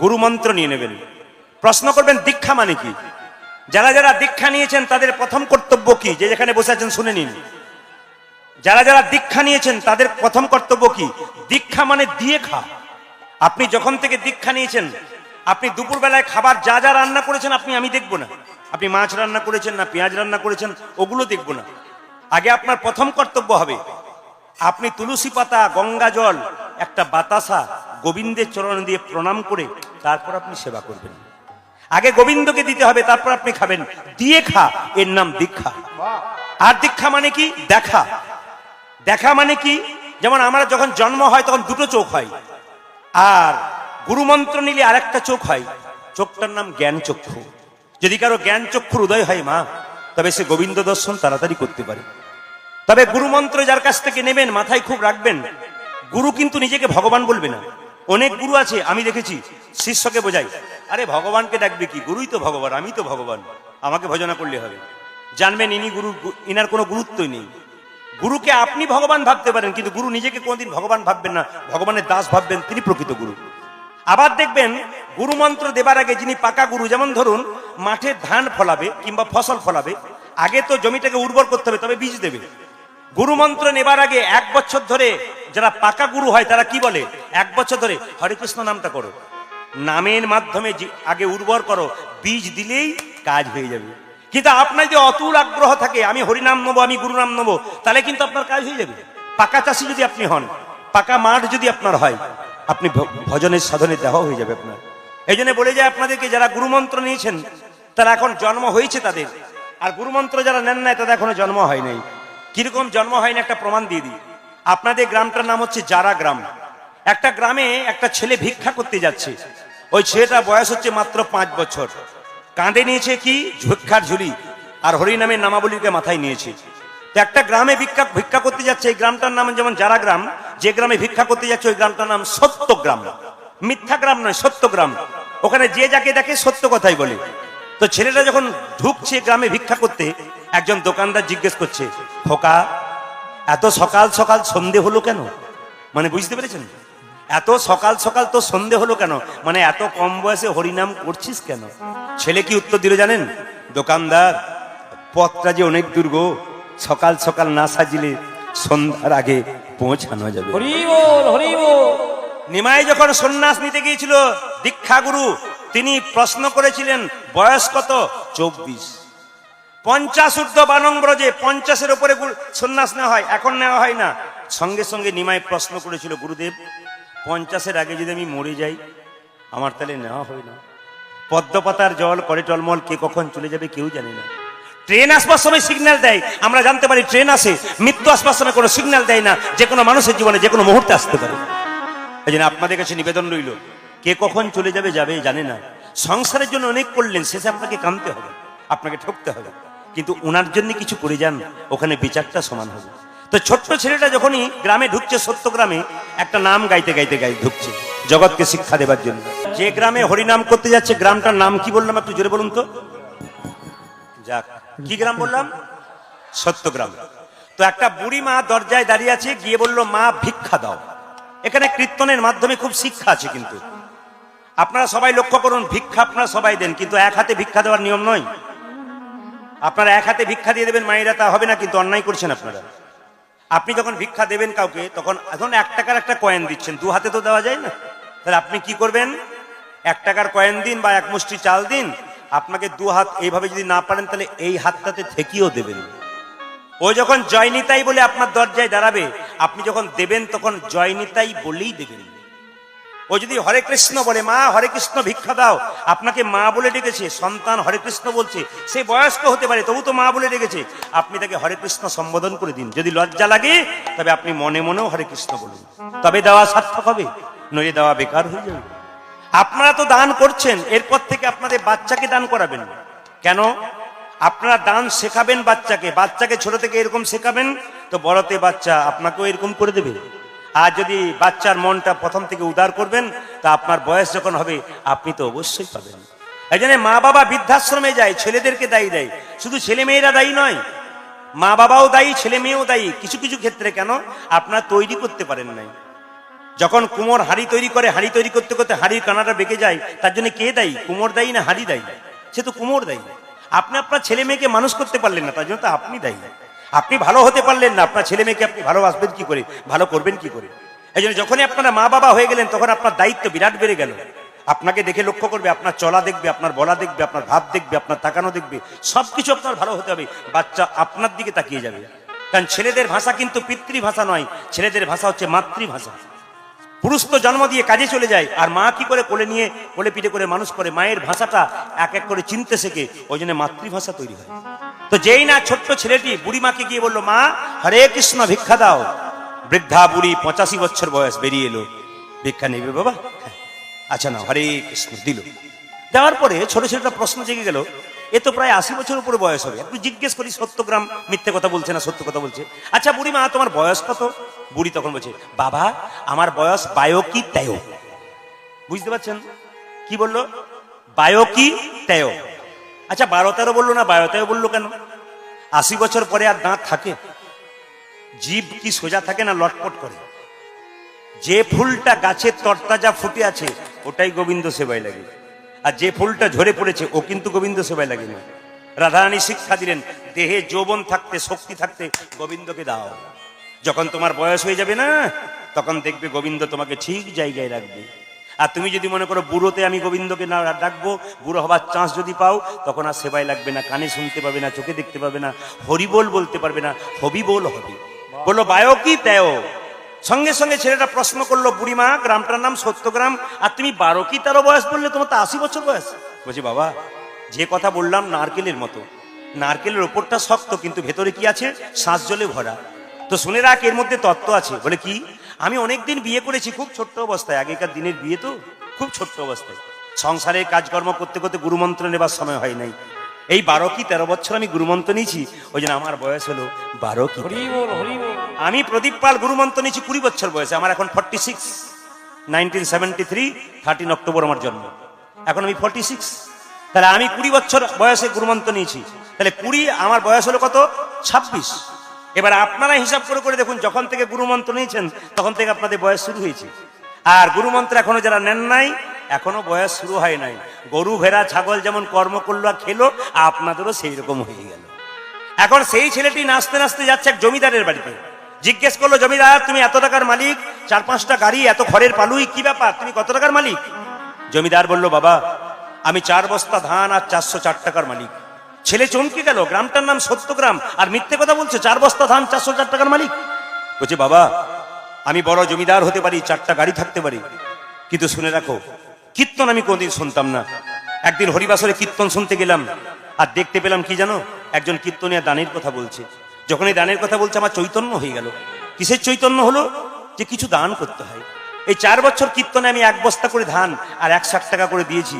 গুরু মন্ত্র নিয়ে নেবেন। প্রশ্ন করবেন, দীক্ষা মানে কি? যারা যারা দীক্ষা নিয়েছেন, তাদের প্রথম কর্তব্য কি? যে যেখানে বসে আছেন, শুনে নিন। যারা যারা দীক্ষা নিয়েছেন, তাদের প্রথম কর্তব্য কি? দীক্ষা মানে দিয়ে খা। আপনি যখন থেকে দীক্ষা নিয়েছেন, আপনি দুপুরবেলায় খাবার যা যা রান্না করেছেন, আপনি আমি দেখব না। আপনি মাছ রান্না করেছেন না, পেঁয়াজ রান্না করেছেন, ওগুলো দেখব না। আগে আপনার প্রথম কর্তব্য হবে, আপনি তুলসী পাতা, গঙ্গা জল, একটা বাতাসা গোবিন্দের চরণ দিয়ে প্রণাম করে তারপর আপনি সেবা করবেন। আগে গোবিন্দকে দিতে হবে, তারপর আপনি খাবেন। দিয়ে খা, এর নাম দীক্ষা। আর দীক্ষা মানে কি? দেখা। দেখা মানে কি? যেমন আমরা যখন জন্ম হয়, তখন দুটো চোখ হয়। আর গুরুমন্ত্র নিলে আরেকটা চোখ হয়। চোখটার নাম জ্ঞান চক্ষু। যদি কারও জ্ঞান চক্ষুর উদয় হয় মা, তবে সে গোবিন্দ দর্শন তাড়াতাড়ি করতে পারে। তবে গুরুমন্ত্র যার কাছ থেকে নেবেন, মাথায় খুব রাখবেন, গুরু কিন্তু নিজেকে ভগবান বলবে না। অনেক গুরু আছে, আমি দেখেছি, শিষ্যকে বোঝাই। আরে ভগবানকে ডাকবে কি? গুরুই তো ভগবান, আমি তো ভগবান। আমাকে ভজনা করলে হবে। জানবেন, ইনি গুরু, ইনার কোনো গুরুত্বই নেই। গুরুকে আপনি ভগবান ভাবতে পারেন, কিন্তু গুরু নিজেকে কোনোদিন ভগবান ভাববেন না, ভগবানের দাস ভাববেন, তিনি প্রকৃত গুরু। আবার দেখবেন গুরু মন্ত্র দেবার আগে যিনি পাকা গুরু, যেমন ধরুন, মাঠে ধান ফলাবে কিংবা ফসল ফলাবে, আগে তো জমিটাকে উর্বর করতে হবে, তবে বীজ দেবে। গুরু মন্ত্র নেবার আগে এক বছর ধরে যারা পাকা গুরু হয়, তারা কি বলে? এক বছর ধরে, হরে কৃষ্ণ, নামটা করো। নামের মাধ্যমে আগে উর্বর করো, বীজ দিলেই কাজ হয়ে যাবে। কিন্তু আপনার যদি অতুল আগ্রহ থাকে, আমি হরিনাম নেব, আমি গুরু নাম নেব, তাহলে কিন্তু আপনার কাজ হয়ে যাবে। পাকা চাষি যদি আপনি হন, পাকা মাঠ যদি আপনার হয়, আপনি ভজনের সাধনে দেওয়া হয়ে যাবে আপনার। এই জন্য বলে যায় আপনাদেরকে, যারা গুরুমন্ত্র নিয়েছেন, তারা এখন জন্ম হয়েছে তাদের। আর গুরুমন্ত্র যারা নেন নাই, তাদের এখনও জন্ম হয় নাই। কীরকম জন্ম হয়নি একটা প্রমাণ দিয়ে দিই। আপনাদের গ্রামটার নাম হচ্ছে জারা গ্রাম। একটা গ্রামে একটা ছেলে ভিক্ষা করতে যাচ্ছে। ওই ছেলেটার বয়স হচ্ছে মাত্র পাঁচ বছর। কাঁধে নিয়েছে কি? ভিক্ষার ঝুলি আর হরিনামের নামাবলীকে মাথায় নিয়েছে। একটা গ্রামে ভিক্ষা ভিক্ষা করতে যাচ্ছে এই গ্রামটার নাম যেমন যারা গ্রাম, যে গ্রামে ভিক্ষা করতে যাচ্ছে ওই গ্রামটার নাম সত্য গ্রাম। মিথ্যা গ্রাম নয়, সত্য গ্রাম। ওখানে যে যাকে দেখে সত্য কথাই বলে। তো ছেলেটা যখন ঢুকছে গ্রামে ভিক্ষা করতে, একজন দোকানদার জিজ্ঞেস করছে খোকা এত সকাল সকাল সন্ধে হলো কেন? মানে বুঝতে পেরেছেন? এত সকাল সকাল তো সন্ধে হলো কেন? মানে এত কম বয়সে হরিনাম করছিস কেন? ছেলে কি উত্তর দিল জানেন? দোকানদার পথটা যে অনেক দুর্গ সকাল সকাল না সাজিলে সন্ধ্যার আগে পৌঁছানো যাবে। হরি হরি বল। নিমাই যখন সন্ন্যাস নিতে গিয়েছিল দীক্ষাগুরু তিনি প্রশ্ন করেছিলেন বয়স কত? চব্বিশ। পঞ্চাশ ঊর্ধ্ব বানং ব্রজে পঞ্চাশের গুরু- সন্ন্যাস নেওয়া হয়, এখন নেওয়া হয় না। সঙ্গে সঙ্গে নিমাই প্রশ্ন করেছিল, গুরুদেব, পঞ্চাশের আগে যদি আমি মরে যাই, আমার তাহলে নেওয়া হয় না। পদ্মপাতার জল করে টলমল, কে কখন চলে যাবে কেউ জানে না। ট্রেন আসবার সময় সিগন্যাল দেয়, আমরা জানতে পারি ট্রেন আসে, মৃত্যু আসবার সময় কোনো সিগন্যাল দেয় না, যে কোনো মানুষের জীবনে, যে কোনো মুহূর্তে আসতে পারে। এই জন্য আপনাদের কাছে নিবেদন রইল, কে কখন চলে যাবে যাবে, জানে না। সংসারের জন্য অনেক করলেন শেষে আপনাকে কামতে হবে, আপনাকে ঠকতে হবে। কিন্তু ওনার জন্য কিছু করে যান, ওখানে বিচারটা সমান হবে। তো ছোট্ট ছেলেটা যখনই গ্রামে ঢুকছে, সত্য গ্রামে, একটা নাম গাইতে গাইতে গাই ঢুকছে, জগৎকে শিক্ষা দেবার জন্য। যে গ্রামে হরিনাম করতে যাচ্ছে, গ্রামটার নাম কি বললাম একটু জোরে বলুন তো? যাক, কি গ্রাম বললাম? সত্যগ্রাম তো একটা বুড়ি মা দরজায় দাঁড়িয়ে আছে, গিয়ে বলল, মা, ভিক্ষা দাও। এখানে কীর্তনের মাধ্যমে খুব শিক্ষা আছে কিন্তু। আপনারা সবাই লক্ষ্য করুন, ভিক্ষা আপনারা সবাই দেন, কিন্তু এক হাতে ভিক্ষা দেওয়ার নিয়ম নয়। আপনারা এক হাতে ভিক্ষা দিয়ে দেবেন, মায়েরা তা হবে না, কিন্তু অন্যায় করছেন আপনারা। আপনি যখন ভিক্ষা দেবেন কাউকে, তখন এখন এক টাকার একটা কয়েন দিচ্ছেন, দু হাতে তো দেওয়া যায় না। তাহলে আপনি কি করবেন? এক টাকার কয়েন দিন বা এক মুষ্টি চাল দিন, আপনাকে দু হাত এইভাবে যদি না পারেন, তাহলে এই হাতটাতে ঠেকিয়েও দেবেন ও যখন জয়নিতাই বলে আপনার দরজায় দাঁড়াবে, আপনি যখন দেবেন, তখন জয়নিতাই বলেই দেবেন। ও যদি হরে কৃষ্ণ বলে, মা, হরে কৃষ্ণ, ভিক্ষা দাও। আপনাকে মা বলে ডেকেছে, সন্তান হরে কৃষ্ণ বলছে। সে বয়স্ক হতে পারে, তবু তো মা বলে ডেকেছে। আপনি তাকে হরে কৃষ্ণ সম্বোধন করে দিন। যদি লজ্জা লাগে, তবে আপনি মনে মনেও হরে কৃষ্ণ বলুন। তবে দেওয়া সার্থক হবে, নইলে দেওয়া বেকার হয়ে যাবে। আপনারা তো দান করছেন, এরপর থেকে আপনাদের বাচ্চাকে দান করাবেন কেন? আপনারা দান শেখাবেন বাচ্চাকে। বাচ্চাকে ছোট থেকে এরকম শেখাবেন, তো বড়তে বাচ্চা আপনাকেও এরকম করে দেবে। আর যদি বাচ্চার মনটা প্রথম থেকে উদার করবেন, তা আপনার বয়স যখন হবে, আপনি তো অবশ্যই পাবেন। এই জন্য মা বাবা বৃদ্ধাশ্রমে যায়, ছেলেদেরকে দায়ী দেয়। শুধু ছেলে মেয়েরা দায়ী নয় মা বাবাও দায়ী ছেলে মেয়েও দায়ী। কিছু কিছু ক্ষেত্রে কেন? আপনারা তৈরি করতে পারেন নাই। যখন কুমোর হাড়ি তৈরি করে, হাড়ি তৈরি করতে করতে হাড়ির কানাটা বেঁকে যায়, তার জন্য কে দায়ী? কুমোর দায়ী না হাড়ি দায়ী? সে তো কুমোর দায়ী। আপনি আপনার ছেলে মেয়েকে মানুষ করতে পারলেন না, তার জন্য তো আপনি দায়ী। আপনি ভালো হতে পারলেন না, আপনার ছেলে মেয়েকে আপনি ভালোবাসবেন কি করে? ভালো করবেন কি করে? এই জন্য যখনই আপনারা মা বাবা হয়ে গেলেন, তখন আপনার দায়িত্ব বিরাট বেড়ে গেল। আপনাকে দেখে লক্ষ্য করবে, আপনার চলা দেখবে, আপনার বলা দেখবে, আপনার ভাব দেখবে, আপনার তাকানো দেখবে, সবকিছু আপনার ভালো হতে হবে। বাচ্চা আপনার দিকে তাকিয়ে যাবে। কারণ ছেলেদের ভাষা কিন্তু পিতৃভাষা নয়, ছেলেদের ভাষা হচ্ছে মাতৃভাষা। পুরুষ তো জন্ম দিয়ে কাজে চলে যায়, আর মা কি করে কোলে নিয়ে, কোলে পিঠে করে মানুষ করে? মায়ের ভাষাটা এক এক করে চিনতে শেখে, ওই জন্য মাতৃভাষা তৈরি হয়। তো যেই না ছোট্ট ছেলেটি বুড়ি মাকে গিয়ে বলল, মা, হরে কৃষ্ণ, ভিক্ষা দাও। বৃদ্ধা বুড়ি পঁচাশি বছর বয়স বেরিয়ে এলো। ভিক্ষা নেবে বাবা। আচ্ছা না হরে কৃষ্ণ, দিল। দেওয়ার পরে ছোট ছেলেটা প্রশ্ন জেগে গেল, এ তো প্রায় আশি বছর উপরে বয়স হবে। একটু জিজ্ঞেস করি সত্যগ্রাম মিথ্যে কথা বলছে না সত্য কথা বলছে? আচ্ছা বুড়ি মা তোমার বয়স কত? বুড়ি তখন বলছে, বাবা, আমার বয়স বায়ো কি তেয়? বুঝতে পারছেন? কি বলল? বায়ো কি তেয়? আচ্ছা বারো তেরো বলল না বায়ো তেরো বলল কেন? আশি বছর পরে আর দাঁত থাকে। জীব কি সোজা থাকে না লটপট করে? যে ফুলটা গাছের তরতাজা ফুটে আছে, ওটাই গোবিন্দ সেবায় লাগে। আর যে ফুলটা ঝরে পড়েছে, ও কিন্তু গোবিন্দ সেবায় লাগে না। রাধারানী শিক্ষা দিলেন, দেহে যৌবন থাকতে, শক্তি থাকতে গোবিন্দকে দাও। যখন তোমার বয়স হয়ে যাবে না, তখন দেখবে গোবিন্দ তোমাকে ঠিক জায়গায় রাখবে। আর তুমি যদি মনে করো বুড়োতে আমি গোবিন্দকে না ডাকবো, বুড়ো হবার চান্স যদি পাও, তখন আর সেবায় লাগবে না, কানে শুনতে পাবে না, চোখে দেখতে পাবে না, হরিবোল বলতে পারবে না, হবিবোল হবে। বলল বায়ো কি তেও সঙ্গে সঙ্গে ছেলেটা প্রশ্ন করল, বুড়িমা, গ্রামটার নাম সত্যগ্রাম, আর তুমি বারো কি তেরো বয়স বললে, তোমার তো আশি বছর বয়স? বলছি, বাবা, যে কথা বললাম নারকেলের মতো। নারকেলের ওপরটা শক্ত, কিন্তু ভেতরে কি আছে? শ্বাস জলে ভরা। তো শুনে রাখ এর মধ্যে তত্ত্ব আছে। বলে কি? আমি অনেকদিন বিয়ে করেছি খুব ছোট্ট অবস্থায়। আগেকার দিনের বিয়ে তো খুব ছোট্ট অবস্থায়। সংসারের কাজকর্ম করতে করতে গুরুমন্ত্র নেবার সময় হয় নাই। এই বারো কি তেরো বছর আমি গুরুমন্ত্র নিয়েছি? ওই জন্য আমার বয়স হলো বারো কি আমি প্রদীপ পাল গুরুমন্ত্র নিয়েছি কুড়ি বছর বয়সে। আমার এখন forty six nineteen seventy three thirteen October আমার জন্ম। এখন আমি ফর্টি সিক্স তাহলে আমি কুড়ি বছর বয়সে গুরুমন্ত্র নিয়েছি। তাহলে কুড়ি আমার বয়স হলো কত? ছাব্বিশ। এবার আপনারা হিসাব করে করে দেখুন, যখন থেকে গুরুমন্ত্র নিয়েছেন, তখন থেকে আপনাদের বয়স শুরু হয়েছে। আর গুরুমন্ত্র এখনও যারা নেন নাই, এখনও বয়স শুরু হয় নাই। গরু, ভেড়া, ছাগল যেমন কর্ম করল খেলো, আপনাদেরও সেই রকম হয়ে গেল। এখন সেই ছেলেটি নাচতে নাচতে যাচ্ছে এক জমিদারের বাড়িতে। জিজ্ঞেস করল, জমিদার, তুমি এত টাকার মালিক? চার পাঁচটা গাড়ি, এত ঘরের পালুই, কি ব্যাপার? তুমি কত টাকার মালিক? জমিদার বলল, বাবা, আমি চার বস্তা ধান আর চারশো চার টাকার মালিক। ছেলে চমকে গেল, গ্রামটার নাম সত্যগ্রাম। আর মিথ্যে কথা বলছে, চার বস্তা ধান, চারশো চার টাকার মালিক। বলছে, বাবা, আমি বড় জমিদার হতে পারি, চারটা গাড়ি থাকতে পারি। কিন্তু শুনে রাখো, কীর্তন আমি কোনদিন শুনতাম না। একদিন হরিবাসরে কীর্তন শুনতে গেলাম, আর দেখতে পেলাম কি জানো, একজন কীর্তনিয়া দানের কথা বলছে। যখন এই দানের কথা বলছে, আমার চৈতন্য হয়ে গেল। কিসের চৈতন্য হলো? যে কিছু দান করতে হয়। এই চার বছর কীর্তনে আমি এক বস্তা করে ধান আর এক ষাট টাকা করে দিয়েছি।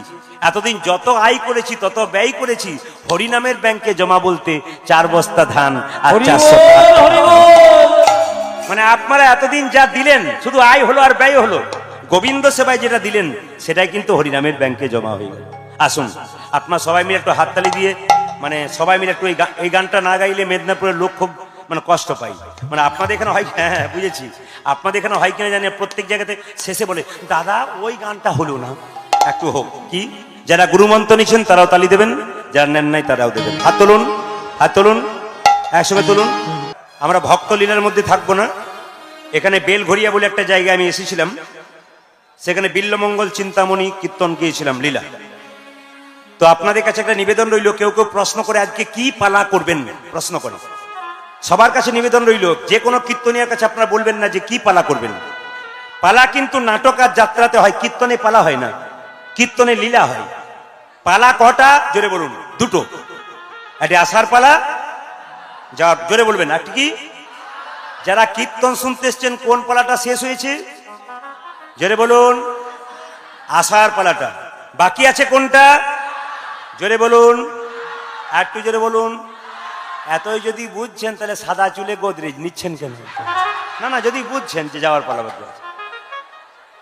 এতদিন যত আয় করেছি তত ব্যয় করেছি হরিনামের ব্যাংকে জমা বলতে চার বস্তা ধান আর চারশো মানে আপনারা এতদিন যা দিলেন শুধু আয় হলো আর ব্যয় হলো গোবিন্দ সেবায় যেটা দিলেন সেটাই কিন্তু হরিনামের ব্যাংকে জমা হয়ে গেল। আসুন আপনার সবাই মিলে একটু হাততালি দিয়ে মানে সবাই মিলে একটু এই গানটা না গাইলে মেদিনীপুরের লোক খুব মানে কষ্ট পাই। মানে আপনাদের এখানে হয় হ্যাঁ হ্যাঁ বুঝেছি। আপনাদের এখানে হয় কিনা জানি প্রত্যেক জায়গাতে শেষে বলে, দাদা, ওই গানটা হলো না। একটু হোক, কি? যারা গুরুমন্ত্র নিচ্ছেন, তারাও তালি দেবেন। যারা নেন নাই, তারাও দেবেন। হাত তুলুন হাত তুলুন, একসঙ্গে তুলুন। আমরা ভক্ত লীলার মধ্যে থাকব না। এখানে বেলঘরিয়া বলে একটা জায়গায় আমি এসেছিলাম। সেখানে বিল্লমঙ্গল চিন্তামণি কীর্তন গিয়েছিলাম, লীলা। তো আপনাদের কাছে একটা নিবেদন রইল, কেউ কেউ প্রশ্ন করে আজকে কি পালা করবেন? প্রশ্ন করে। সবার কাছে নিবেদন রইল, যে কোনো কীর্তনিয়ার কাছে আপনারা বলবেন না যে কি পালা করবেন। পালা কিন্তু নাটক আর যাত্রাতে হয়, কীর্তনে পালা হয় না, কীর্তনে লীলা হয়। পালা কটা? জোরে বলুন, দুটো। একটি আসার পালা? যা, জোরে বলবেন একটি কি? যারা কীর্তন শুনতে এসছেন, কোন পালাটা শেষ হয়েছে? জোরে বলুন আসার পালাটা। বাকি আছে কোনটা? জোরে বলুন, আর একটু জোরে বলুন। এতই যদি বুঝছেন, তাহলে সাদা চুলে গোদরেজ নিচ্ছেন কেন? না না, যদি বুঝছেন যে যাওয়ার পালা বাকি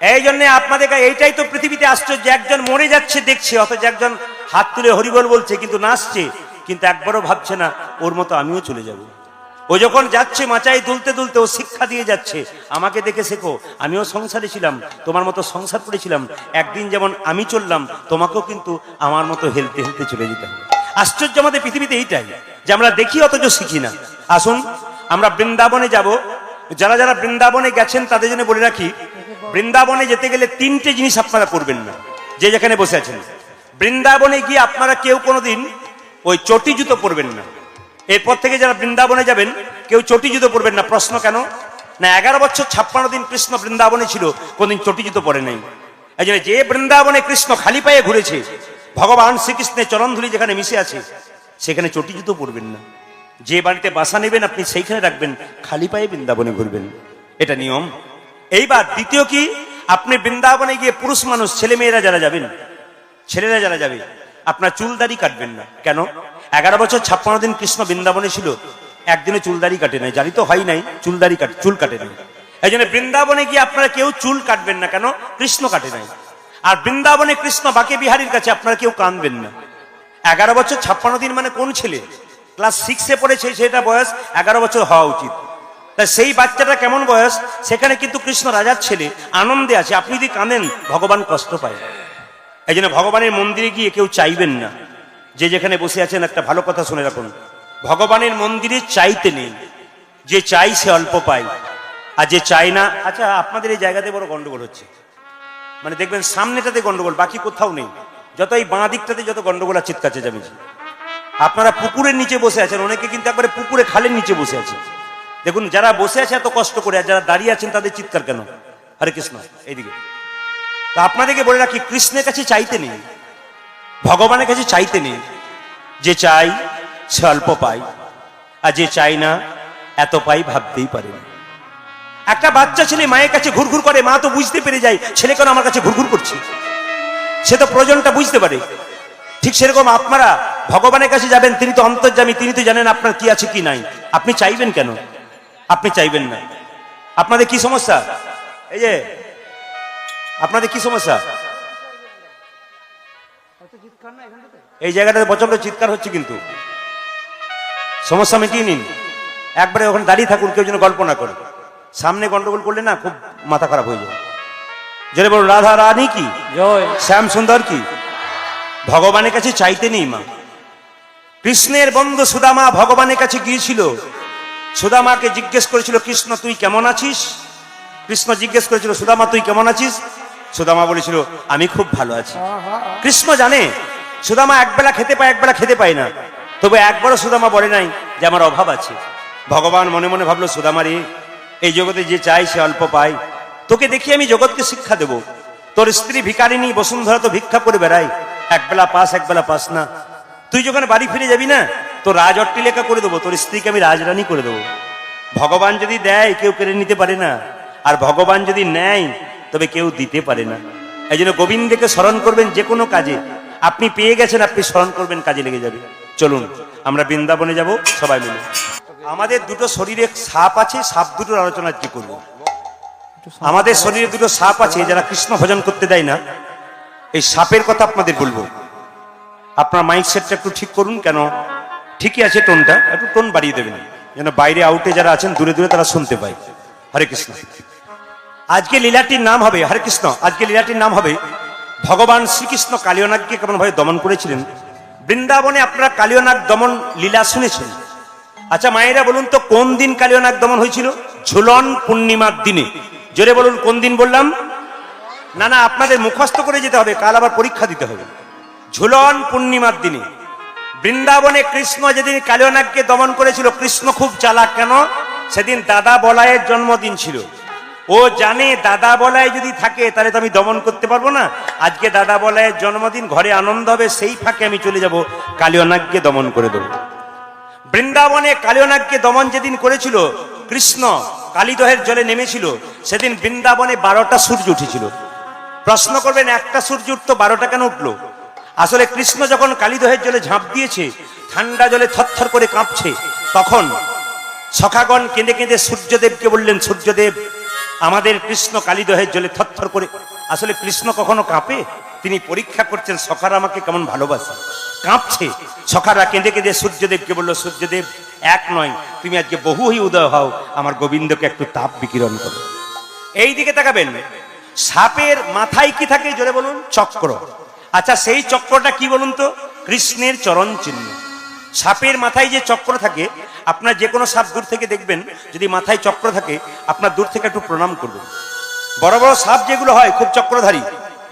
এই জন্য আপনাদের এইটাই তো পৃথিবীতে আশ্চর্য। একজন মরে যাচ্ছে, দেখছে, অথচ একজন হাত তুলে হরিবল বলছে, কিন্তু নাচছে, কিন্তু একবারও ভাবছে না, ওর মতো আমিও চলে যাব। ও যখন যাচ্ছে মাচায় দুলতে দুলতে, ও শিক্ষা দিয়ে যাচ্ছে, আমাকে দেখে শেখো, আমিও সংসারে ছিলাম, তোমার মতো সংসার করেছিলাম, একদিন যেমন আমি চললাম, তোমাকেও কিন্তু আমার মতো হেলতে হেলতে চলে যেতে হবে। আশ্চর্য আমাদের পৃথিবীতে এইটাই, যে আমরা দেখি অথচ শিখি না। আসুন, আমরা বৃন্দাবনে যাব। যারা যারা বৃন্দাবনে গেছেন, তাদের জন্য বলে রাখি, বৃন্দাবনে যেতে গেলে তিনটে জিনিস আপনারা করবেন না, যে যেখানে বসে আছেন। বৃন্দাবনে গিয়ে আপনারা কেউ কোনোদিন ওই চটি জুতো পরবেন না। এরপর থেকে যারা বৃন্দাবনে যাবেন, কেউ চটি জুতো পরবেন না। প্রশ্ন কেন? না, এগারো বছর ছাপ্পান্ন দিন কৃষ্ণ বৃন্দাবনে ছিল, কোনদিন চটি জুতো পরে নাই। এই যে বৃন্দাবনে কৃষ্ণ খালি পায়ে ঘুরেছে ভগবান শ্রীকৃষ্ণের চরণধুলি যেখানে মিশে আছে, সেখানে চটি জুতো পরবেন না। যে বাড়িতে বাসা নেবেন, আপনি সেইখানে রাখবেন, খালি পায়ে বৃন্দাবনে ঘুরবেন। এটা নিয়ম। এইবার দ্বিতীয় কি? আপনি বৃন্দাবনে গিয়ে পুরুষ মানুষ ছেলে মেয়েরা যারা যাবেন, ছেলেরা যারা যাবে, আপনার চুলদারি কাটবেন না। কেন? এগারো বছর, ছাপ্পান্ন দিন কৃষ্ণ বৃন্দাবনে ছিল একদিনে চুলদারি কাটে নাই। জানি তো হয় নাই, চুলদারি কাটে চুল কাটে নাই। এই জন্য বৃন্দাবনে গিয়ে আপনারা কেউ চুল কাটবেন না। কেন? কৃষ্ণ কাটে নাই। আর বৃন্দাবনে কৃষ্ণ, বাকি বিহারীর কাছে আপনারা কেউ কানবেন না। এগারো বছর, ছাপ্পান্ন দিন মানে কোন ছেলে? ক্লাস সিক্সে পড়েছে, সেটা বয়স এগারো বছর হওয়া উচিত। তা সেই বাচ্চাটা কেমন বয়স? সেখানে কিন্তু কৃষ্ণ রাজার ছেলে আনন্দে আছে। আপনি যদি কাঁদেন ভগবান কষ্ট পায়। এই জন্য ভগবানের মন্দিরে গিয়ে কেউ চাইবেন না। যে যেখানে বসে আছেন, একটা ভালো কথা শুনে রাখুন। ভগবানের মন্দিরে চাইতে নেই। যে চাই, সে অল্প পায়। আর যে চাই না আচ্ছা আপনাদের এই জায়গাতে বড় গন্ডগোল হচ্ছে। মানে দেখবেন সামনেটাতে গন্ডগোল, বাকি কোথাও নেই। যত এই বাঁ দিকটাতে যত গন্ডগোল আর চিৎকার চেঁচামেচি। আপনারা পুকুরের নিচে বসে আছেন, অনেকে কিন্তু একবারে পুকুরে খালের নিচে বসে আছে। দেখুন, যারা বসে আছে এত কষ্ট করে, আর যারা দাঁড়িয়ে আছেন, তাদের চিৎকার কেন? হরে কৃষ্ণ, এইদিকে। তা আপনাদেরকে বলে রাখি, কৃষ্ণের কাছে চাইতে নেই, ভগবানের কাছে চাইতে নেই, যে চাই সে অল্প পাই আর যে চাই না, এত পাই ভাবতেই পারে না। একটা বাচ্চা ছেলে মায়ের কাছে ঘুরঘুর করে, মা তো বুঝতে পেরে যায়, ছেলে কেন আমার কাছে ঘুরঘুর করছে? সে তো প্রয়োজনটা বুঝতে পারে। ঠিক সেরকম আপনারা ভগবানের কাছে যাবেন, তিনি তো অন্তর্জামী তিনি তো জানেন আপনার কি আছে, কি নাই। আপনি চাইবেন কেন? আপনি চাইবেন না। আপনাদের কি সমস্যা? এই যে, আপনাদের কি সমস্যা? এই জায়গাটাতে প্রচণ্ড চিৎকার হচ্ছে কিন্তু। সমস্যা মিটিয়ে নিন। একবারে ওখানে দাঁড়িয়ে থাকুন, কেউ যেন গল্প না করে। সামনে গন্ডগোল করলে না খুব মাথা খারাপ হয়ে যায়। যেটা বলুন রাধা রানী কি? শ্যাম সুন্দর কি? ভগবানের কাছে চাইতে নেই মা। কৃষ্ণের বন্ধু সুদামা ভগবানের কাছে গিয়েছিল। সুদামাকে জিজ্ঞেস করেছিল কৃষ্ণ তুই কেমন আছিস? কৃষ্ণ জিজ্ঞেস করেছিল সুদামা তুই কেমন আছিস? সুদামা বলেছিল আমি খুব ভালো আছি। কৃষ্ণ জানে সুদামা একবেলা খেতে পায় একবেলা খেতে পায় না। তবে একবারও সুদামা বলে নাই যে আমার অভাব আছে। ভগবান মনে মনে ভাবলো সুদামা রে এই জগতে যে চাই সে অল্প পায়। তোকে দেখি আমি জগৎকে শিক্ষা দেব। তোর স্ত্রী ভিকারিনী বসুন্ধরা তো ভিক্ষা করে বেড়াই একবেলা পাস একবেলা পাস না। তুই যখন বাড়ি ফিরে যাবি না, তো রাজ অট্টিলেখা করে দেবো। তোর স্ত্রীকে আমি রাজরানী করে দেবো। ভগবান যদি দেয়, কেউ কেড়ে নিতে পারে না। আর ভগবান যদি নেয়, তবে কেউ দিতে পারে না। এই জন্য গোবিন্দকে স্মরণ করবেন যে কোনো কাজে। আপনি পেয়ে গেছেন, আপনি স্মরণ করবেন, কাজে লেগে যাবে। চলুন, আমরা বৃন্দাবনে যাব, সবাই মিলে। আমাদের দুটো শরীরে সাপ আছে, সাপ দুটোর আলোচনা কি করব। আমাদের শরীরে দুটো সাপ আছে, যারা কৃষ্ণ ভজন করতে দেয় না, এই সাপের কথা আপনাদের বলব। আপনার মাইক সেটটা একটু ঠিক করুন, কেন ঠিকই আছে টোনটা, একটু টোন বাড়িয়ে দেবেন। যেন বাইরে আউটে যারা আছেন, দূরে দূরে তারা শুনতে পায়। হরে কৃষ্ণ। আজকে লীলাটির নাম হবে, হরে কৃষ্ণ, আজকে লীলাটির নাম হবে, ভগবান শ্রীকৃষ্ণ কালিয়নাগকে কেমন ভাবে দমন করেছিলেন? বৃন্দাবনে আপনারা কালিয়নাগ দমন লীলা শুনেছেন? আচ্ছা মায়েরা বলুন তো, কোন দিন কালিয়নাগ দমন হয়েছিল? ঝুলন পূর্ণিমার দিনে। জোরে বলুন, কোন দিন বললাম? না না, আপনাদের মুখস্থ করে যেতে হবে, কাল আবার পরীক্ষা দিতে হবে। ঝুলন পূর্ণিমার দিনে। বৃন্দাবনে কৃষ্ণ যেদিন কালিয়নাগকে দমন করেছিল, কৃষ্ণ খুব চালাক কেন? সেদিন দাদা বলায়ের জন্মদিন ছিল। ও জানে দাদা বলায় যদি থাকে, তাহলে তো আমি দমন করতে পারব না। আজকে দাদা বলায়ের জন্মদিন, ঘরে আনন্দ হবে, সেই ফাঁকে আমি চলে যাব কালিয়নাগকে দমন করে দেবো। বৃন্দাবনে কালিয়নাগকে দমন যেদিন করেছিল, কৃষ্ণ কালীদহের জলে নেমেছিল, সেদিন বৃন্দাবনে বারোটা সূর্য উঠেছিল। প্রশ্ন করবেন, একটা সূর্য উঠতো, বারোটা কেন উঠল? আসলে কৃষ্ণ যখন কালীদহের জলে ঝাঁপ দিয়েছে, ঠান্ডা জলে থরথর করে কাঁপছে, তখন সখাগণ কেঁদে কেঁদে সূর্যদেবকে বললেন, সূর্যদেব, আমাদের কৃষ্ণ কালীদহের জলে থরথর করে, আসলে কৃষ্ণ কখনো কাঁপে? তিনি পরীক্ষা করছেন, সখার আমাকে কেমন ভালোবাসে। কাঁপছে। সখারা কেঁদে কেঁদে সূর্যদেবকে বলল, সূর্যদেব, এক নয়, তুমি আজকে বহু হই উদয় হও। আমার গোবিন্দকে একটু তাপ বিকিরণ করো। এই দিকে তাকাবেন। সাপের মাথায় কি থাকে, জোরে বলুন? চক্র। আচ্ছা সেই চক্রটা কি বলুন তো? কৃষ্ণের চরণ চিহ্ন। সাপের মাথায় যে চক্র থাকে, আপনার যে কোনো সাপ দূর থেকে দেখবেন, যদি মাথায় চক্র থাকে, আপনার দূর থেকে একটু প্রণাম করবেন। বড় বড় সাপ যেগুলো হয়, খুব চক্রধারী।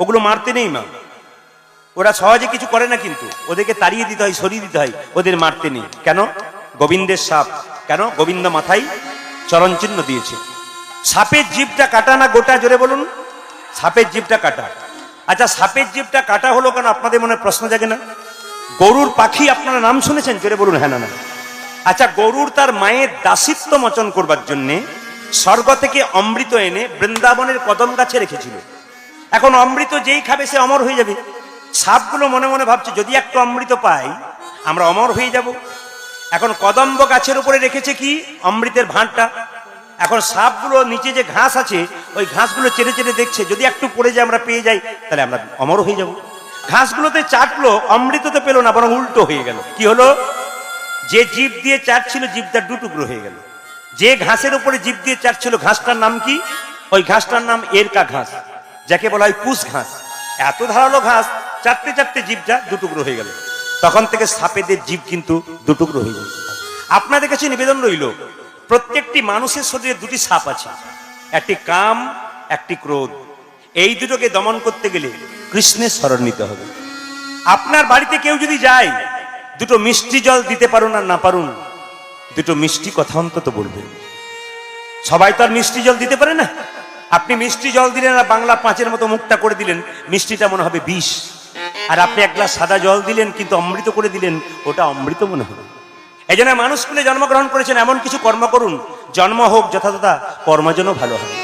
ওগুলো মারতে নেই মা। ওরা সহজে কিছু করে না কিন্তু। ওদেরকে তাড়িয়ে দিতে হয়, সরিয়ে দিতে হয়, ওদের মারতে নেই। কেন? গোবিন্দের সাপ। কেন? গোবিন্দ মাথায় চরণ চিহ্ন দিয়েছে। সাপের জিভটা কাটা না গোটা? জোরে বলুন। সাপের জিভটা কাটা। আচ্ছা সাপের জীবটা কাটা হলো কেন? আপনাদের মনে প্রশ্ন জাগে না? গরুর পাখি আপনারা নাম শুনেছেন? জোরে বলুন হ্যাঁ না না। আচ্ছা গরুর তার মায়ের দাসিত্ব মোচন করবার জন্যে স্বর্গ থেকে অমৃত এনে বৃন্দাবনের কদম গাছে রেখেছিল। এখন অমৃত যেই খাবে সে অমর হয়ে যাবে। সাপগুলো মনে মনে ভাবছে, যদি একটু অমৃত পাই, আমরা অমর হয়ে যাব। এখন কদম্ব গাছের উপরে রেখেছে কি? অমৃতের ভাঁড়টা। এখন সাপগুলো নিচে যে ঘাস আছে, ওই ঘাসগুলো চেড়ে চেড়ে দেখছে, যদি একটু পড়ে যায়, আমরা পেয়ে যাই, তাহলে আমরা অমর হয়ে যাব। ঘাসগুলোতে চাটলো অমৃত তো পেল না, বরং উল্টো হয়ে গেল। কি হলো? যে জীব দিয়ে চাটছিল জীবটা দুটুকরো হয়ে গেল। যে ঘাসের উপরে জীব দিয়ে চাটছিল, ঘাসটার নাম কি? ওই ঘাসটার নাম এরকা ঘাস। যাকে বলা হয় কুশ ঘাস। এত ধারালো ঘাস, চারটে চারটে জীবটা দুটুকরো হয়ে গেল। তখন থেকে সাপেদের জীব কিন্তু দুটুকরো হয়ে যায় আপনাদের কাছে নিবেদন রইল, প্রত্যেকটি মানুষের শরীরে দুটি সাপ আছে, একটি কাম, একটি ক্রোধ। এই দুটোকে দমন করতে গেলে কৃষ্ণের স্মরণ নিতে হবে। আপনার বাড়িতে কেউ যদি যায়, দুটো মিষ্টি জল দিতে পারুন আর না পারুন, দুটো মিষ্টি কথা অন্তত বলবে। সবাই তো আর মিষ্টি জল দিতে পারে না। আপনি মিষ্টি জল দিলেন আর বাংলা পাঁচের মতো মুখটা করে দিলেন, মিষ্টিটা মনে হবে বিষ। আর আপনি এক গ্লাস সাদা জল দিলেন, কিন্তু অমৃত করে দিলেন, ওটা অমৃত মনে হবে। এই জন্য মানুষ স্কুলে জন্মগ্রহণ করেছেন, এমন কিছু কর্ম করুন, জন্ম হোক যথাযথা, কর্ম ভালো হয়।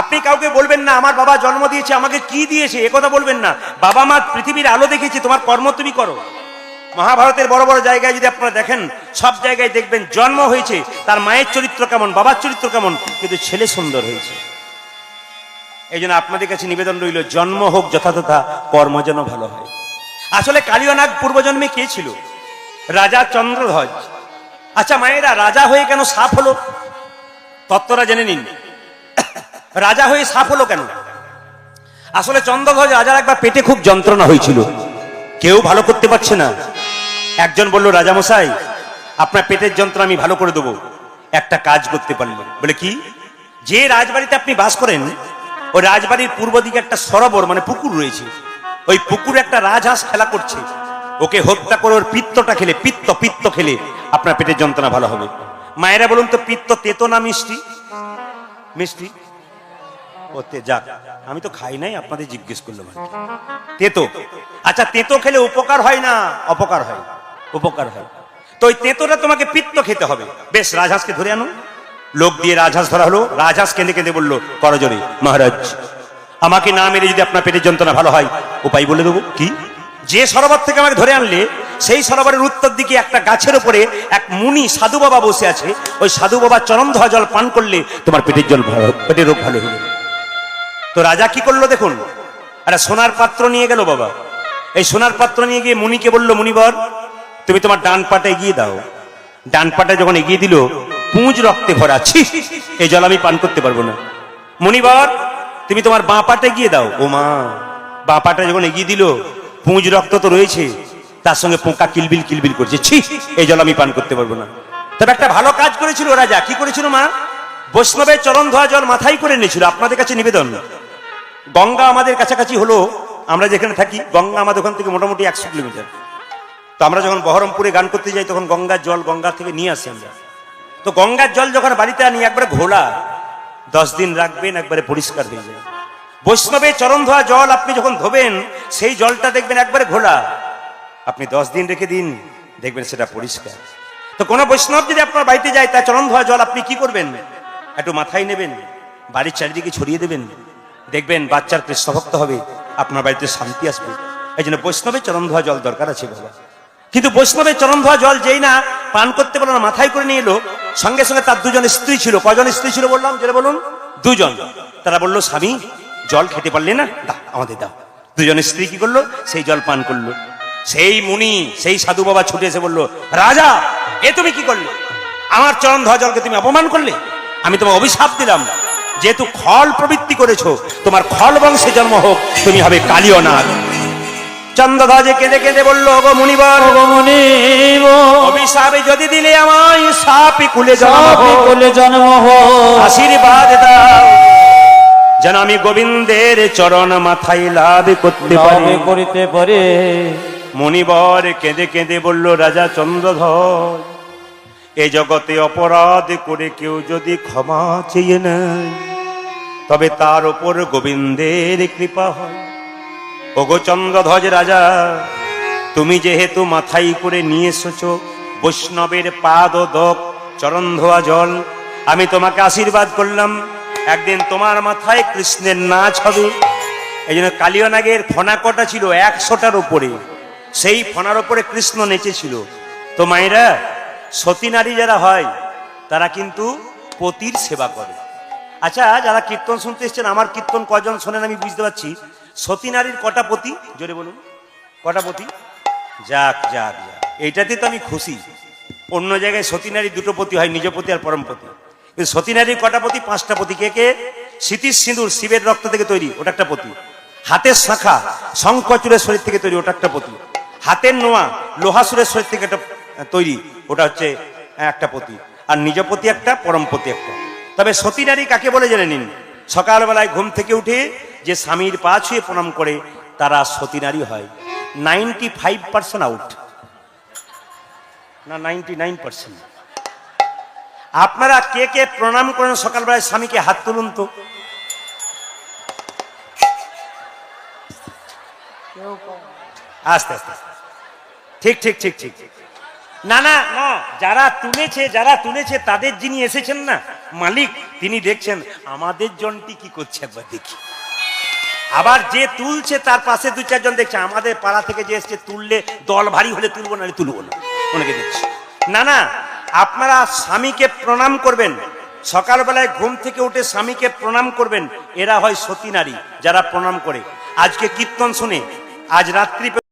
আপনি কাউকে বলবেন না, আমার বাবা জন্ম দিয়েছে, আমাকে কি দিয়েছে? কথা বলবেন না। বাবা মা পৃথিবীর আলো দেখেছে, তোমার কর্ম তুমি করো। মহাভারতের বড় বড় জায়গায় যদি আপনারা দেখেন, সব জায়গায় দেখবেন জন্ম হয়েছে, তার মায়ের চরিত্র কেমন, বাবার চরিত্র কেমন, কিন্তু ছেলে সুন্দর হয়েছে। এই জন্য আপনাদের কাছে নিবেদন রইল, জন্ম হোক যথাযথা, কর্ম যেন ভালো হয়। আসলে কালিয়নাগ পূর্বজন্মে কে ছিল? রাজা চন্দ্রধ্বজ। আচ্ছা মায়েরা, রাজা হয়ে কেন সাপ হলো? তত্ত্বরা জেনে নিন। রাজা হয়ে সাপ হলো কেন? আসলে চন্দ্রধ্বজ রাজার একবার পেটে খুব যন্ত্রণা হয়েছিল। কেউ ভালো করতে পারছে না। একজন বলল, রাজামশাই, আপনার পেটের যন্ত্রণা আমি ভালো করে দেবো। একটা কাজ করতে পারলেন। বলে কি? যে রাজবাড়িতে আপনি বাস করেন ওই রাজবাড়ির পূর্ব দিকে একটা সরোবর মানে পুকুর রয়েছে। ওই পুকুরে একটা রাজহাঁস খেলা করছে। ওকে হত্যা করে ওর পিত্তটা খেলে, পিত্ত পিত্ত খেলে আপনার পেটের যন্ত্রণা ভালো হবে। মায়েরা বলুন তো, পিত্ত তেতো না মিষ্টি? মিষ্টি? ওতে যাক, আমি তো খাই নাই, আপনাদের জিজ্ঞেস করলাম আর তেতো? আচ্ছা তেতো খেলে উপকার হয় না অপকার হয়? উপকার হয়। তো ওই তেতোটা তোমাকে পিত্ত খেতে হবে। বেশ, রাজহাঁসকে ধরে আনো লোক দিয়ে রাজহাঁস ধরা হলো রাজহাঁস কেঁদে কেঁদে বলল করজরে মহারাজ, আমাকে না মেরে যদি আপনার পেটের যন্ত্রণা ভালো হয়, উপায় বলে দেবো, কি? যে সরোবর থেকে আমাকে ধরে আনলে, সেই সরোবরের উত্তর দিকে একটা গাছের উপরে এক মুনি সাধু বাবা বসে আছে। ওই সাধু বাবা চরম ধোয়া জল পান করলে তোমার পেটের জল ভালো পেটের রোগ ভালো হলো। তো রাজা কি করল দেখুন? একটা সোনার পাত্র নিয়ে গেল বাবা। এই সোনার পাত্র নিয়ে গিয়ে মুনিকে বলল, মুনিবর, তুমি তোমার ডান পাটা এগিয়ে দাও। ডান পাটা যখন এগিয়ে দিল পুঁজ রক্তে ভরা, ছি, এই জল আমি পান করতে পারব না। মনিবার তুমি তোমার বাঁ পাটা এগিয়ে দাও। ও মা, বাঁ পাটা যখন এগিয়ে দিল, পুঁজ রক্ত তো রয়েছে, তার সঙ্গে পোকা কিলবিল কিলবিল করছে, ছি, এই জল আমি পান করতে পারব না। তবে একটা ভালো কাজ করেছিল রাজা, কি করেছিল মা? বৈষ্ণবের চরণ ধোয়া জল মাথায় করে নিয়েছিল আপনাদের কাছে নিবেদন। গঙ্গা আমাদের কাছাকাছি হলো, আমরা যেখানে থাকি, গঙ্গা আমাদের ওখান থেকে মোটামুটি একশো কিলোমিটার। তো আমরা যখন বহরমপুরে গান করতে যাই, তখন গঙ্গার জল গঙ্গা থেকে নিয়ে আসি আমরা। তো গঙ্গার জল যখন বাড়িতে আনি, একবারে ঘোলা। দশ দিন রাখবেন, একবারে পরিষ্কার হয়ে যায়। বৈষ্ণবের চরণ ধোয়া জল আপনি যখন ধোবেন, সেই জলটা দেখবেন একবারে ঘোলা। আপনি দশ দিন রেখে দিন, দেখবেন সেটা পরিষ্কার। তো কোনো বৈষ্ণব যদি আপনার বাড়িতে যায়, তার চরণ ধোয়া জল আপনি কি করবেন? একটু মাথায় নেবেন, বাড়ির চারিদিকে ছড়িয়ে দেবেন। দেখবেন বাচ্চার কৃষ্ণভক্ত হবে, আপনার বাড়িতে শান্তি আসবে। এই জন্য বৈষ্ণবের চরণ ধোয়া জল দরকার আছে বাবা। কিন্তু বৈষ্ণবের চরণ ধোয়া জল যেই না, পান করতে পারল না, মাথায় করে নিয়ে এলো সঙ্গে সঙ্গে তার দুজন স্ত্রী ছিল। কজন স্ত্রী ছিল বললাম? যেটা বলুন। দুজন। তারা বলল, স্বামী, জল খেতে পারলে না? দাও আমাদের দাও। দুজন স্ত্রী কি করল? সেই জল পান করল। সেই মুনি, সেই সাধু বাবা ছুটে এসে বলল, রাজা, এ তুমি কি করলে? আমার চরণ ধোয়া জলকে তুমি অপমান করলে? আমি তোমার অভিশাপ দিলাম। যেহেতু খল প্রবৃত্তি করেছ, তোমার খল বংশে জন্ম হোক, তুমি হবে কালীয় নাগ চন্দ্রধ্বজে কেঁদে কেঁদে বলল গো মুনিবার ভগমনিব অভিশাপে যদি দিলে আমায় সাপি কুলে জন্ম। কোলে জন্ম আশীর্বাদ দাও। যেন আমি গোবিন্দের চরণ মাথায় লাভ করতে পারি। করিতে পারে। মণিবর কেঁদে কেঁদে বলল রাজা চন্দ্রধর এ জগতে অপরাধ করে কেউ যদি ক্ষমা চেয়ে নেয় তবে তার উপর গোবিন্দের কৃপা হয়। ওগো চন্দ্রধ্বজ রাজা, তুমি যেহেতু মাথায় করে নিয়ে এসেছ বৈষ্ণবের পাদ ও দক চরণ ধোয়া জল, আমি তোমাকে আশীর্বাদ করলাম। একদিন তোমার মাথায় কৃষ্ণের নাচ হবে। এই জন্য কালিয়নাগের ফনা কটা ছিল একশোটার উপরে। সেই ফনার উপরে কৃষ্ণ নেচেছিল। তো মায়েরা, সতী নারী যারা হয়, তারা কিন্তু পতির সেবা করে। আচ্ছা যারা কীর্তন শুনতে এসছেন, আমার কীর্তন কজন শোনেন আমি বুঝতে পারছি। সতী নারীর কটা পতি? জোরে বলুন। কটা পতি? যাক যাক যাক। এইটাতে তো আমি খুশি। অন্য জায়গায় সতী নারী দুটো পতি হয়, নিজ পতি আর পরম পতি। কিন্তু সতী নারীর কটা পতি? পাঁচটা পতি। কে কে? স্মৃতির সিঁদুর শিবের রক্ত থেকে তৈরি, ওটা একটা পতি। হাতের শাখা শঙ্কচুরের শরীর থেকে তৈরি, ওটা একটা পতি। হাতের নোয়া, লোহাসুরের শরীর থেকে একটা তৈরি, ওটা হচ্ছে একটা পতি। আর নিজ পতি একটা, পরম পতি একটা। তবে সতী নারী কাকে বলে জেনে নিন? সকালবেলায় ঘুম থেকে উঠে যে স্বামীর পা ছুঁয়ে প্রণাম করে, তারা সতী নারী হয়। Ninety five percent out. না, নাইনটি নাইন পার্সেন্ট। আপনারা কে কে প্রণাম করেন সকালবেলায় স্বামীকে হাত তুলুন তো। আস্তে আস্তে। ঠিক ঠিক ঠিক ঠিক। না না যারা তুলেছে যারা তুলেছে, তাদের যিনি এসেছেন না, মালিক তিনি দেখছেন, আমাদের জনটি কি করছে একবার দেখি। আবার যে তুলছে, তার পাশে দু চারজন দেখছে, আমাদের পাড়া থেকে যে এসছে, তুললে দল ভারী হলে তুলবো না তুলবো না, অনেকে দেখছি। না না, আপনারা স্বামীকে প্রণাম করবেন। সকালবেলায় ঘুম থেকে উঠে স্বামীকে প্রণাম করবেন। এরা হয় সতী নারী, যারা প্রণাম করে। আজকে কীর্তন শুনে, আজ রাত্রি